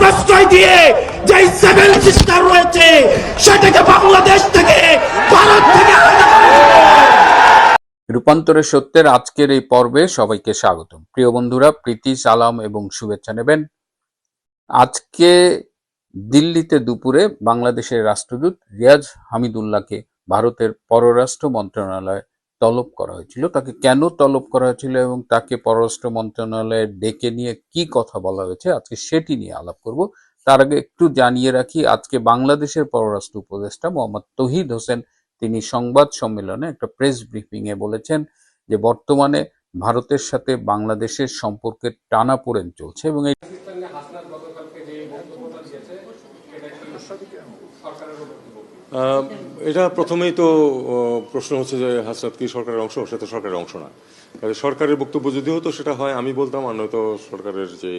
প্রশ্রয় দিয়ে যে সেভেন সিস্টার রয়েছে, সেটাকে বাংলাদেশ থেকে, ভারত থেকে রূপান্তরের সত্যের আজকের এই পর্বে সবাইকে স্বাগতম। প্রিয় বন্ধুরা, প্রীতি, সালাম এবং শুভেচ্ছা নেবেন। আজকে দিল্লিতে দুপুরে বাংলাদেশের রাষ্ট্রদূত রিয়াজ হামিদুল্লাহকে ভারতের পররাষ্ট্র মন্ত্রণালয়ে তলব করা হয়েছিল। তাকে কেন তলব করা হয়েছিল এবং তাকে পররাষ্ট্র মন্ত্রণালয়ে ডেকে নিয়ে কি কথা বলা হয়েছে, আজকে সেটি নিয়ে আলাপ করব। তার আগে একটু জানিয়ে রাখি, আজকে বাংলাদেশের পররাষ্ট্র উপদেষ্টা মোহাম্মদ তহিদ হোসেন, তিনি সংবাদ সম্মেলনে একটা প্রেস ব্রিফিং এ বলেছেন যে বর্তমানে ভারতের সাথে বাংলাদেশের সম্পর্কের টানাপোড়েন চলছে এবং এই এটা প্রথমেই তো প্রশ্ন হচ্ছে যে হাসনাত কি সরকারের অংশ? সেটা সরকারের অংশ না। কাজে সরকারের বক্তব্য যদি হতো, সেটা হয় আমি বলতাম, আর নয়তো সরকারের যে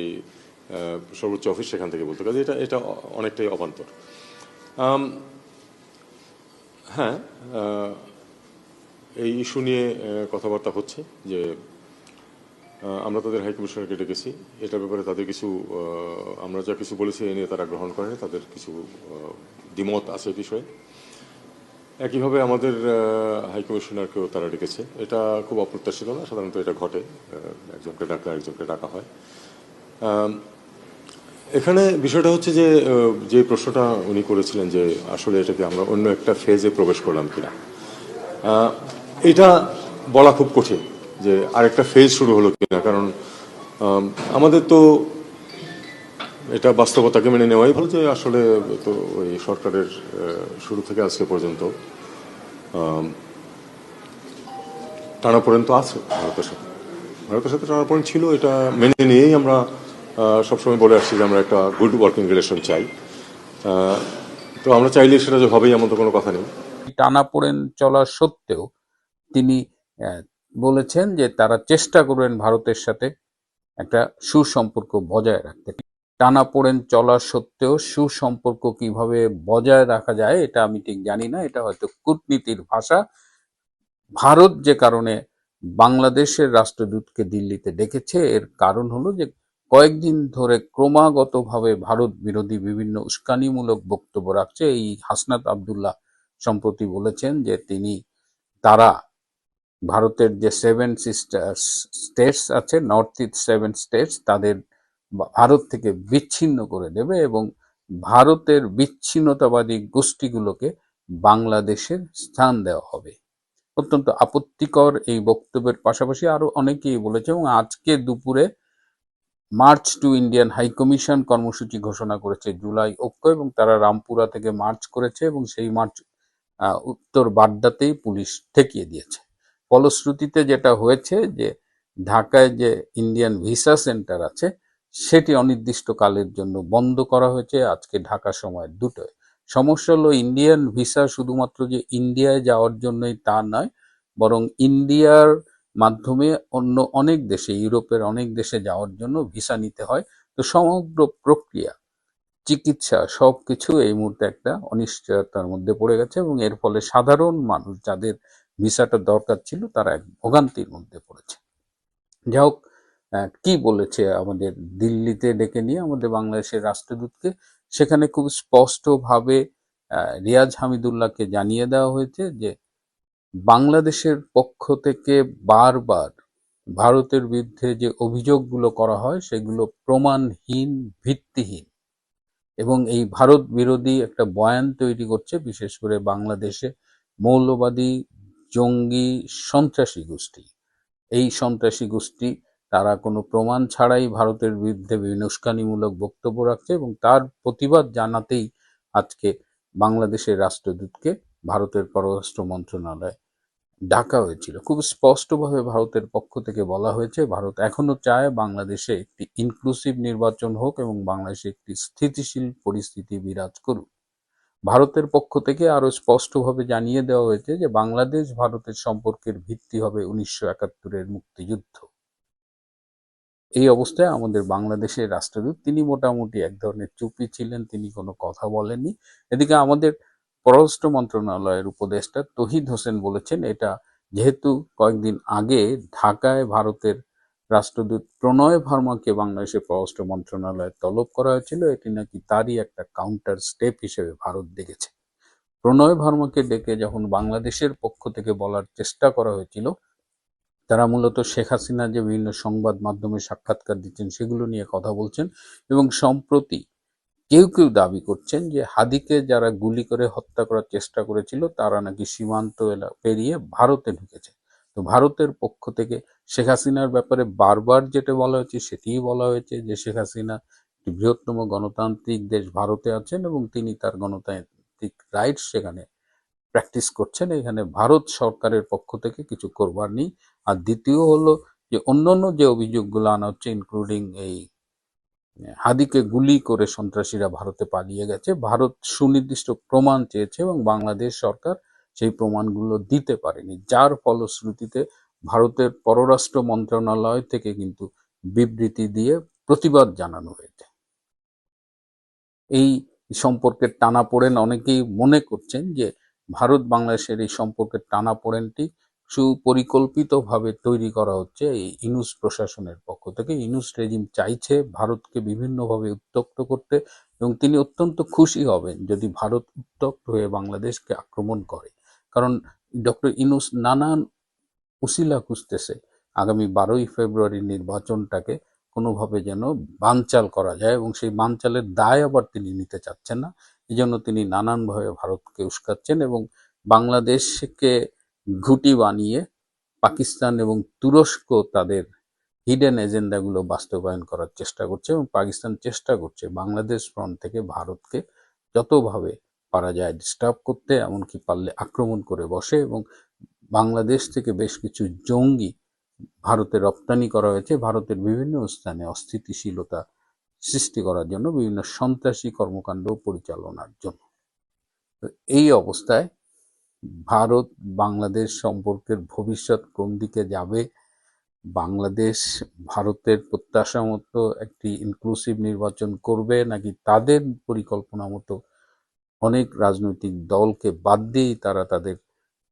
সর্বোচ্চ অফিস সেখান থেকে বলতো। কাজে এটা এটা অনেকটাই অবান্তর। হ্যাঁ এই ইস্যু নিয়ে কথাবার্তা হচ্ছে যে আমরা তাদের হাইকমিশনারকে ডেকেছি। এটার ব্যাপারে তাদের কিছু আমরা যা কিছু বলেছি এ নিয়ে তারা গ্রহণ করেনি, তাদের কিছু দ্বিমত আছে বিষয়ে। একইভাবে আমাদের হাইকমিশনারকেও তারা ডেকেছে। এটা খুব অপ্রত্যাশিত না, সাধারণত এটা ঘটে একজনকে ডাকলে একজনকে ডাকা হয়। এখানে বিষয়টা হচ্ছে যে যে প্রশ্নটা উনি করেছিলেন যে আসলে এটাকে আমরা অন্য একটা ফেজে প্রবেশ করলাম কিনা। এটা বলা খুব কঠিন। যে আরেকটা ফেজ শুরু হলো কিনা কারণ আমাদের তো এটা বাস্তবতাকে মেনে নেওয়াই ভালো যে আসলে তো ওই সরকারের শুরু থেকে আজকে পর্যন্ত আম, টানাপোড়েন তো আছে ভারতের সাথে। ভারতের সাথে টানাপোড়েন ছিল এটা মেনে নিয়েই আমরা সবসময় বলে আসছি যে আমরা একটা গুড ওয়ার্কিং রিলেশন চাই। তো আমরা চাইলে সেটা যে হবেই এমন তো কোনো কথা নেই। টানাপোড়েন চলা সত্ত্বেও তিনি বলেছেন যে তারা চেষ্টা করবেন ভারতের সাথে একটা সুসম্পর্ক বজায় রাখতে। টানাপোড়েন চলা সত্ত্বেও সুসম্পর্ক কীভাবে বজায় রাখা যায়, এটা আমি ঠিক জানি না। এটা হয়তো কূটনীতির ভাষা। ভারত যে কারণে বাংলাদেশের রাষ্ট্রদূতকে দিল্লিতে ডেকেছে, এর কারণ হলো যে কয়েকদিন ধরে ক্রমাগতভাবে ভারত বিরোধী বিভিন্ন উস্কানিমূলক বক্তব্য রাখছে। এই হাসনাত আবদুল্লাহ সম্প্রতি বলেছেন যে তিনি, তারা ভারতের যে সেভেন স্টেটস আছে নর্থ ইস্ট সেভেন স্টেটস তাদের ভারত থেকে বিচ্ছিন্ন করে দেবে এবং ভারতের বিচ্ছিন্নতাবাদী গোষ্ঠীগুলোকে বাংলাদেশের স্থান দেওয়া হবে। অত্যন্ত আপত্তিকর এই বক্তব্যের পাশাপাশি আরও অনেকেই বলেছে এবং আজকে দুপুরে march to Indian high commission কর্মসূচি ঘোষণা করেছে, জুলাই ঐক্য এবং তারা রামপুরা থেকে মার্চ করেছে এবং সেই মার্চ উত্তর বাড্ডাতেই পুলিশ ঠেকিয়ে দিয়েছে। ফলশ্রুতিতে যেটা হয়েছে যে ঢাকায় যে ইন্ডিয়ান ভিসা সেন্টার আছে, সেটি অনির্দিষ্টকালের জন্য বন্ধ করা হয়েছে। আজকে ঢাকা সময় দুটোয়। সমস্যা হলো ইন্ডিয়ান ভিসা শুধুমাত্র যে ইন্ডিয়ায় যাওয়ার জন্যই তা নয়, বরং ইন্ডিয়ার মাধ্যমে অন্য অনেক দেশে, ইউরোপের অনেক দেশে যাওয়ার জন্য ভিসা নিতে হয়। তো সমগ্র প্রক্রিয়া, চিকিৎসা সবকিছু এই মুহূর্তে একটা অনিশ্চয়তার মধ্যে পড়ে গেছে এবং এর ফলে সাধারণ মানুষ যাদের ভিসাটা দরকার ছিল, তারা এক ভোগান্তির মধ্যে পড়েছে। যাই হোক কি বলেছে আমাদের দিল্লিতে ডেকে নিয়ে আমাদের বাংলাদেশের রাষ্ট্রদূতকে? সেখানে খুব স্পষ্টভাবে রিয়াজ হামিদুল্লাহকে জানিয়ে দেওয়া হয়েছে যে, বাংলাদেশের পক্ষ থেকে বারবার ভারতের বিরুদ্ধে যে অভিযোগগুলো করা হয়, সেগুলো প্রমাণহীন, ভিত্তিহীন। এবং এই ভারত বিরোধী একটা বয়ান তৈরি করছে, বিশেষ করে বাংলাদেশে মৌলবাদী জঙ্গি সন্ত্রাসী গোষ্ঠী। এই সন্ত্রাসী গোষ্ঠী, তারা কোনো প্রমাণ ছাড়াই ভারতের বিরুদ্ধে বিভিন্ন উস্কানিমূলক বক্তব্য রাখছে এবং তার প্রতিবাদ জানাতেই আজকে বাংলাদেশের রাষ্ট্রদূতকে ভারতের পররাষ্ট্র মন্ত্রণালয় ডাকা হয়েছিল। খুব স্পষ্টভাবে ভারতের পক্ষ থেকে বলা হয়েছে, ভারত এখনও চায় বাংলাদেশে একটি ইনক্লুসিভ নির্বাচন হোক এবং বাংলাদেশে একটি স্থিতিশীল পরিস্থিতি বিরাজ করুক। ভারতের পক্ষ থেকে আরও স্পষ্টভাবে জানিয়ে দেওয়া হয়েছে যে বাংলাদেশ ভারতের সম্পর্কের ভিত্তি হবে উনিশশো একাত্তরের মুক্তিযুদ্ধ। এই অবস্থায় আমাদের বাংলাদেশের রাষ্ট্রদূত, তিনি মোটামুটি এক ধরনের চুপি ছিলেন, তিনি কোনো কথা বলেননি। এদিকে আমাদের পররাষ্ট্র মন্ত্রণালয়ের উপদেষ্টা তহিদ হোসেন বলেছেন, এটা যেহেতু কয়েকদিন আগে ঢাকায় ভারতের রাষ্ট্রদূত প্রণয় ভার্মাকে বাংলাদেশের পররাষ্ট্র মন্ত্রণালয়ে তলব করা হয়েছিল। এটি নাকি তারই একটা কাউন্টার স্টেপ হিসেবে ভারত দেখেছে। প্রণয় ভার্মাকে ডেকে যখন বাংলাদেশের পক্ষ থেকে বলার চেষ্টা করা হয়েছিল, তারা মূলত শেখ হাসিনা যে বিভিন্ন সংবাদ মাধ্যমে সাক্ষাৎকার দিচ্ছেন সেগুলো নিয়ে কথা বলছেন এবং সম্প্রতি কেউ কেউ দাবি করছেন যে হাদিকে যারা গুলি করে হত্যা করার চেষ্টা করেছিল, তারা নাকি সীমান্ত এলা- পেরিয়ে ভারতে ঢুকেছে। তো ভারতের পক্ষ থেকে শেখ হাসিনার ব্যাপারে বারবার যেটা বলা হয়েছে, সেটিই বলা হয়েছে যে শেখ হাসিনা একটি বৃহত্তম গণতান্ত্রিক দেশ ভারতে আছেন এবং তিনি তার গণতান্ত্রিক রাইট সেখানে প্র্যাকটিস করছেন। এখানে ভারত সরকারের পক্ষ থেকে কিছু করবার নেই। আর দ্বিতীয় হলো যে অন্যান্য যে অভিযোগগুলো আনা হচ্ছে ইনক্লুডিং এই হাদিকে গুলি করে সন্ত্রাসীরা ভারতে পালিয়ে গেছে, ভারত সুনির্দিষ্ট প্রমাণ চেয়েছে এবং বাংলাদেশ সরকার সেই প্রমাণগুলো দিতে পারেনি। যার ফলশ্রুতিতে ভারতের পররাষ্ট্র মন্ত্রণালয় থেকে কিন্তু বিবৃতি দিয়ে প্রতিবাদ জানানো হয়েছে। এই সম্পর্কের টানাপোড়েন অনেকেই মনে করছেন যে ভারত বাংলাদেশের এই সম্পর্কের টানাপোড়েনটি সুপরিকল্পিতভাবে তৈরি করা হচ্ছে এই ইনুস প্রশাসনের পক্ষ থেকে। ইনুস রেজিম চাইছে ভারতকে বিভিন্নভাবে উত্তক্ত করতে এবং তিনি অত্যন্ত খুশি হবেন যদি ভারত উত্তক্ত হয়ে বাংলাদেশকে আক্রমণ করে। কারণ ডক্টর ইনুস নানান উসিলা খুঁজতেছে। আগামী বারোই ফেব্রুয়ারি নির্বাচনটাকে কোনোভাবে যেন বানচাল করা যায় এবং সেই বানচালের দায় আবার তিনি নিতে চাচ্ছেন না। এই জন্য তিনি নানানভাবে ভারতকে উস্কাচ্ছেন এবং বাংলাদেশকে ঘুটি বানিয়ে পাকিস্তান এবং তুরস্ক তাদের হিডেন এজেন্ডাগুলো বাস্তবায়ন করার চেষ্টা করছে এবং পাকিস্তান চেষ্টা করছে বাংলাদেশ ফ্রন্ট থেকে ভারতকে যতভাবে পারা যায় ডিস্টার্ব করতে, এমনকি পারলে আক্রমণ করে বসে এবং বাংলাদেশ থেকে বেশ কিছু জঙ্গি ভারতে রপ্তানি করা হয়েছে। ভারতের বিভিন্ন স্থানে অস্থিতিশীলতা সৃষ্টি করার জন্য বিভিন্ন সন্ত্রাসী কর্মকাণ্ড পরিচালনার জন্য। এই অবস্থায় ভারত বাংলাদেশ সম্পর্কের ভবিষ্যৎ কোন দিকে যাবে? বাংলাদেশ ভারতের প্রত্যাশা মতো একটি ইনক্লুসিভ নির্বাচন করবে নাকি তাদের পরিকল্পনা মতো অনেক রাজনৈতিক দলকে বাদ দিয়েই তারা তাদের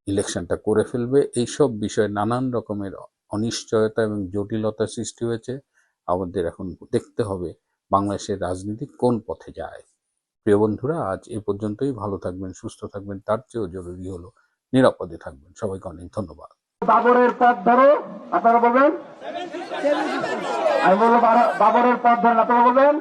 ইলেকশনটা করে ফেলবে। এইসব বিষয়ে নানান রকমের অনিশ্চয়তা এবং জটিলতা সৃষ্টি হয়েছে। আমাদের এখন দেখতে হবে বাংলাদেশের রাজনীতি কোন পথে যায়। প্রিয় বন্ধুরা, আজ এ পর্যন্তই। ভালো থাকবেন, সুস্থ থাকবেন। তার চেয়েও জরুরি হলো নিরাপদে থাকবেন। সবাইকে অনেক ধন্যবাদ। বাবরের পথ ধরো, আপনারা বলবেন? আমি বলব বাবরের পথ ধরেন, আপনারা বলবেন?